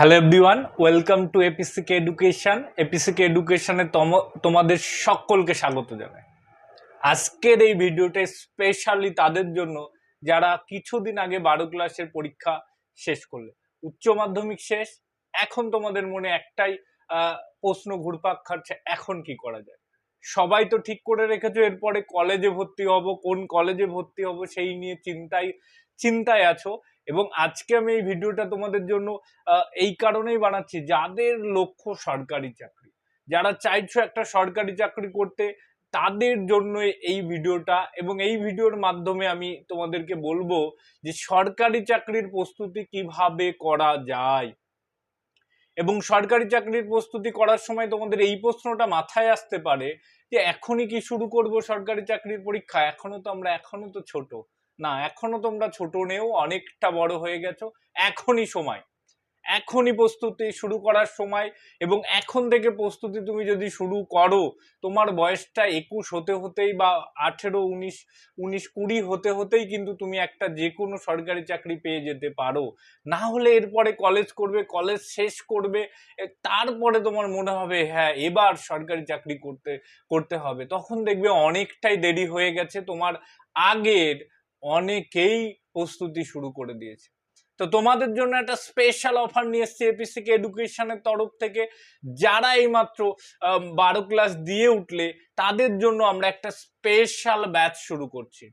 Hello everyone welcome to APCK education APCK এডুকেশনে তম তোমাদের সকলকে স্বাগত জানাই। আজকের এই ভিডিওটা স্পেশালি তাদের জন্য যারা কিছুদিন আগে বারো ক্লাসের পরীক্ষা শেষ করলে, উচ্চ মাধ্যমিক শেষ, এখন তোমাদের মনে একটাই প্রশ্ন ঘুরপাক খাচ্ছে, এখন কি করা যায়? সবাই তো ঠিক করে রেখেছো, এরপরে কলেজে ভর্তি হব, কোন কলেজে ভর্তি হব সেই নিয়ে চিন্তায় চিন্তায় আছো। এবং আজকে আমি এই ভিডিওটা তোমাদের জন্য এই কারণেই বানাচ্ছি যাদের লক্ষ্য সরকারি চাকরি। যারা চাইছো একটা সরকারি চাকরি করতে, তাদের জন্য এই ভিডিওটা এবং এই ভিডিওর মাধ্যমে আমি তোমাদেরকে বলব যে সরকারি চাকরির প্রস্তুতি কীভাবে করা যায়। এবং সরকারি চাকরির প্রস্তুতি করার সময় তোমাদের এই প্রশ্নটা মাথায় আসতে পারে যে এখনই কি শুরু করব সরকারি চাকরির পরীক্ষা? এখনও তো আমরা, এখনও তো ছোট। না, এখনও তোমরা ছোট নেও, অনেকটা বড় হয়ে গেছো, এখনই সময়। এখনই প্রস্তুতি শুরু করার সময় এবং এখন থেকে প্রস্তুতি তুমি যদি শুরু করো, তোমার বয়সটা একুশ হতে হতেই বা আঠেরো, উনিশ উনিশ, কুড়ি হতে হতেই কিন্তু তুমি একটা যে কোনো সরকারি চাকরি পেয়ে যেতে পারো। না হলে এরপরে কলেজ করবে কলেজ শেষ করবে তারপরে তোমার মনে হবে হ্যাঁ এবার সরকারি চাকরি করতে করতে হবে। তখন দেখবে অনেকটাই দেরি হয়ে গেছে, তোমার আগের অনেকেই প্রস্তুতি শুরু করে দিয়েছে। তো তোমাদের জন্য একটা স্পেশাল অফার নিয়ে এসছে এপিসিকে এডুকেশনের তরফ থেকে। যারা এইমাত্র মাত্র বারো ক্লাস দিয়ে উঠলে, তাদের জন্য আমরা একটা স্পেশাল ব্যাচ শুরু করছি।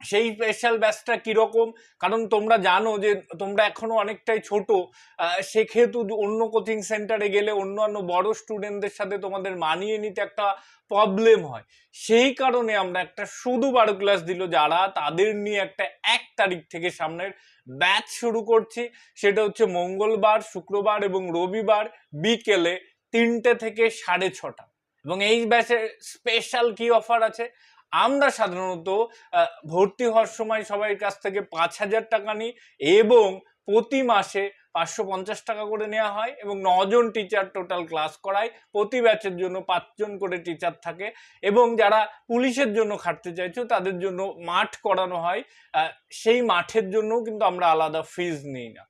সেই স্পেশাল ব্যাচটা কীরকম? কারণ তোমরা জানো যে তোমরা এখনও অনেকটাই ছোট সেক্ষেত্রে অন্য কোচিং সেন্টারে গেলে অন্যান্য বড় স্টুডেন্টদের সাথে তোমাদের মানিয়ে নিতে একটা প্রবলেম হয়। সেই কারণে আমরা একটা শুধু বারো ক্লাস দিল যারা, তাদের নিয়ে একটা এক তারিখ থেকে সামনের ব্যাচ শুরু করছি। সেটা হচ্ছে মঙ্গলবার, শুক্রবার এবং রবিবার বিকেলে তিনটে থেকে সাড়ে ছটা। এবং এই ব্যাচে স্পেশাল কি অফার আছে? আমরা সাধারণত ভর্তি হওয়ার সময় সবাই কাছ থেকে পাঁচ হাজার টাকা নিই এবং প্রতি মাসে পাঁচশো পঞ্চাশ টাকা করে নেওয়া হয় এবং নজন টিচার টোটাল ক্লাস করায়। প্রতি ব্যাচের জন্য পাঁচজন করে টিচার থাকে এবং যারা পুলিশের জন্য খাটতে চাইছো, তাদের জন্য মাঠ করানো হয়। সেই মাঠের জন্যও কিন্তু আমরা আলাদা ফিজ নিই না।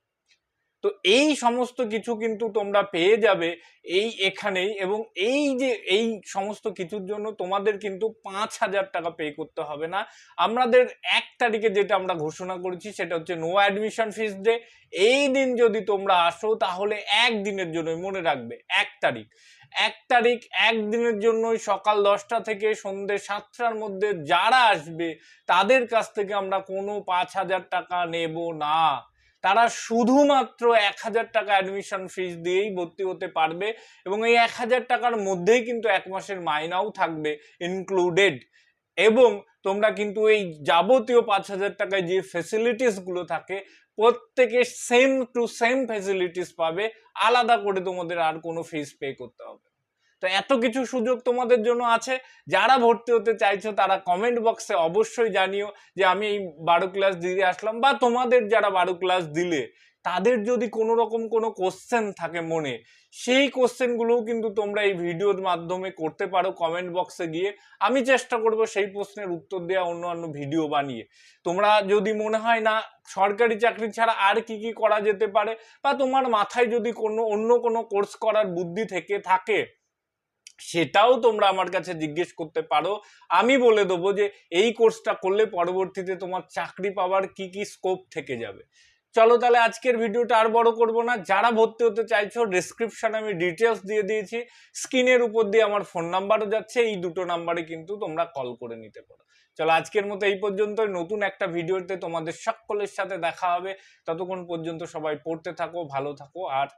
তো এই সমস্ত কিছু কিন্তু তোমরা পেয়ে যাবে এই এখানেই এবং এই যে এই সমস্ত কিছুর জন্য তোমাদের কিন্তু পাঁচ হাজার টাকা পে করতে হবে না। আমাদের এক তারিখে যেটা আমরা ঘোষণা করেছি সেটা হচ্ছে নো অ্যাডমিশন ফিস ডে এই দিন যদি তোমরা আসো তাহলে একদিনের জন্য মনে রাখবে, এক তারিখ। এক তারিখ একদিনের জন্যই সকাল দশটা থেকে সন্ধ্যে সাতটার মধ্যে যারা আসবে তাদের কাছ থেকে আমরা কোনো পাঁচ হাজার টাকা নেব না। তারা শুধুমাত্র এক হাজার টাকা অ্যাডমিশন ফিস দিয়েই ভর্তি হতে পারবে এবং এই এক হাজার টাকার মধ্যেই কিন্তু এক মাসের মাইনাও থাকবে ইনক্লুডেড এবং তোমরা কিন্তু এই যাবতীয় পাঁচ হাজার টাকায় যে ফেসিলিটিসগুলো থাকে প্রত্যেকে সেম টু সেম ফেসিলিটিস পাবে, আলাদা করে তোমাদের আর কোনো ফিস পে করতে হবে। তো এত কিছু সুযোগ তোমাদের জন্য আছে। যারা ভর্তি হতে চাইছো, তারা কমেন্ট বক্সে অবশ্যই জানিও যে আমি এই বারো ক্লাস দিয়ে আসলাম বা তোমাদের যারা বারো ক্লাস দিলে, তাদের যদি কোনো রকম কোনো কোশ্চেন থাকে মনে, সেই কোশ্চেনগুলোও কিন্তু তোমরা এই ভিডিওর মাধ্যমে করতে পারো কমেন্ট বক্সে গিয়ে। আমি চেষ্টা করব সেই প্রশ্নের উত্তর দেওয়া অন্য অন্য ভিডিও বানিয়ে। তোমরা যদি মনে হয় না, সরকারি চাকরি ছাড়া আর কি কি করা যেতে পারে বা তোমার মাথায় যদি কোনো, অন্য কোনো কোর্স করার বুদ্ধি থেকে থাকে সেটাও তোমরা আমার কাছে জিজ্ঞেস করতে পারো। আমি বলে দেবো যে, এই কোর্সটা করলে পরবর্তীতে তোমার চাকরি পাওয়ার কি কি স্কোপ থেকে যাবে। চলো তাহলে আজকের ভিডিওটা আর বড় করব না। যারা ভর্তি হতে চাইছো ডিসক্রিপশনে আমি ডিটেলস দিয়ে দিয়েছি। স্ক্রিনের উপর দিয়ে আমার ফোন নাম্বারও যাচ্ছে, এই দুটো নাম্বারে কিন্তু তোমরা কল করে নিতে পারো। চলো আজকের মতো এই পর্যন্ত নতুন একটা ভিডিওতে তোমাদের সকলের সাথে দেখা হবে। ততক্ষণ পর্যন্ত সবাই পড়তে থাকো, ভালো থাকো, আর